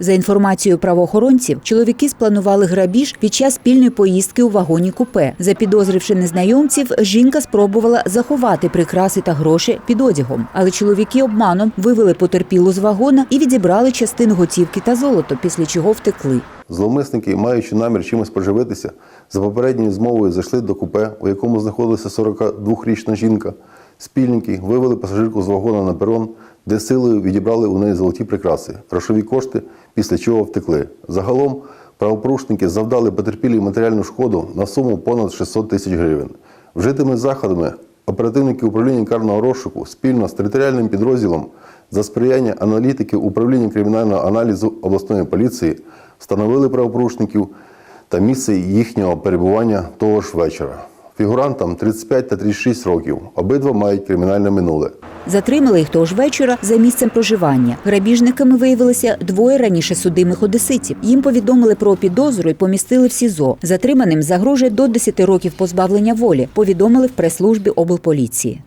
За інформацією правоохоронців, чоловіки спланували грабіж під час спільної поїздки у вагоні купе. Запідозривши незнайомців, жінка спробувала заховати прикраси та гроші під одягом. Але чоловіки обманом вивели потерпілу з вагона і відібрали частину готівки та золото, після чого втекли. Зловмисники, маючи намір чимось поживитися, за попередньою змовою зайшли до купе, у якому знаходилася 42-річна жінка. Спільники вивели пасажирку з вагона на перон, де силою відібрали у неї золоті прикраси, грошові кошти, після чого втекли. Загалом правопорушники завдали потерпілій матеріальну шкоду на суму понад 600 тисяч гривень. Вжитими заходами оперативники управління карного розшуку спільно з територіальним підрозділом за сприяння аналітиків управління кримінального аналізу обласної поліції встановили правопорушників та місце їхнього перебування того ж вечора. Фігурантам 35 та 36 років. Обидва мають кримінальне минуле. Затримали їх того ж вечора за місцем проживання. Грабіжниками виявилися двоє раніше судимих одеситів. Їм повідомили про підозру і помістили в СІЗО. Затриманим загрожує до 10 років позбавлення волі. Повідомили в прес-службі облполіції.